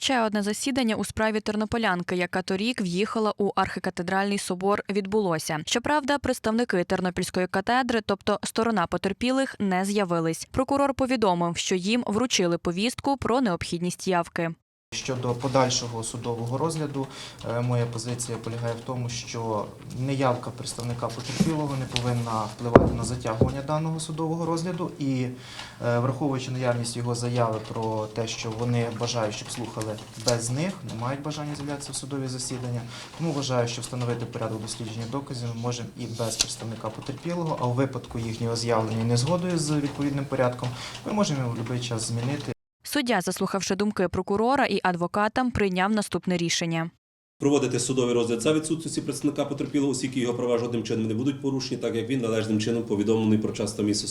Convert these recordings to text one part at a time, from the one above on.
Ще одне засідання у справі тернополянки, яка торік в'їхала у архікатедральний собор, відбулося. Щоправда, представники тернопільської катедри, тобто сторона потерпілих, не з'явились. Прокурор повідомив, що їм вручили повістку про необхідність явки. Щодо подальшого судового розгляду, е, моя позиція полягає в тому, що неявка представника потерпілого не повинна впливати на затягування даного судового розгляду. І е, враховуючи наявність його заяви про те, що вони бажають, щоб слухали без них, не мають бажання з'являтися в судові засідання. Тому вважаю, що встановити порядок дослідження доказів ми можемо і без представника потерпілого, а у випадку їхнього з'явлення і незгодою з відповідним порядком, ми можемо в будь-який час змінити. Суддя, заслухавши думки прокурора і адвоката, прийняв наступне рішення. Проводити судовий розгляд за відсутності представника потерпілого, оскільки його права жодним чином не будуть порушені, так як він належним чином повідомлений про час та місце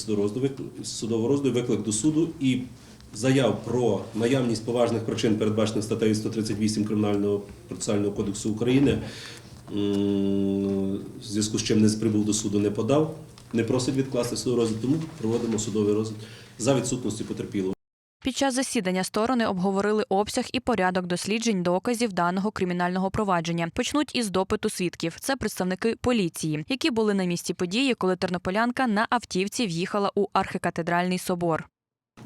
судового розгляду, виклик до суду і заяв про наявність поважних причин, передбачених статтею 138 Кримінального процесуального кодексу України, в зв'язку з чим не прибув до суду, не подав, не просить відкласти судовий розгляд, тому проводимо судовий розгляд за відсутності потерпілого. Під час засідання сторони обговорили обсяг і порядок досліджень доказів даного кримінального провадження. Почнуть із допиту свідків. Це представники поліції, які були на місці події, коли тернополянка на автівці в'їхала у архікатедральний собор.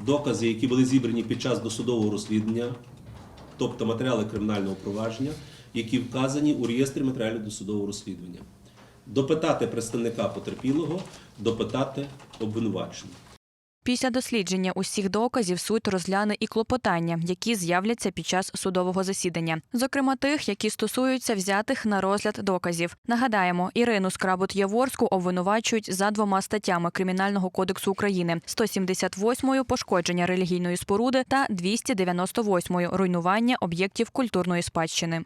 докази, які були зібрані під час досудового розслідування, тобто матеріали кримінального провадження, які вказані у реєстрі матеріалів досудового розслідування. Допитати представника потерпілого, допитати обвинувачення. Після дослідження усіх доказів суд розгляне і клопотання, які з'являться під час судового засідання, зокрема тих, які стосуються взятих на розгляд доказів. Нагадаємо, Ірину Скрабут Яворську обвинувачують за двома статтями Кримінального кодексу України: 178 – пошкодження релігійної споруди та 298 – руйнування об'єктів культурної спадщини.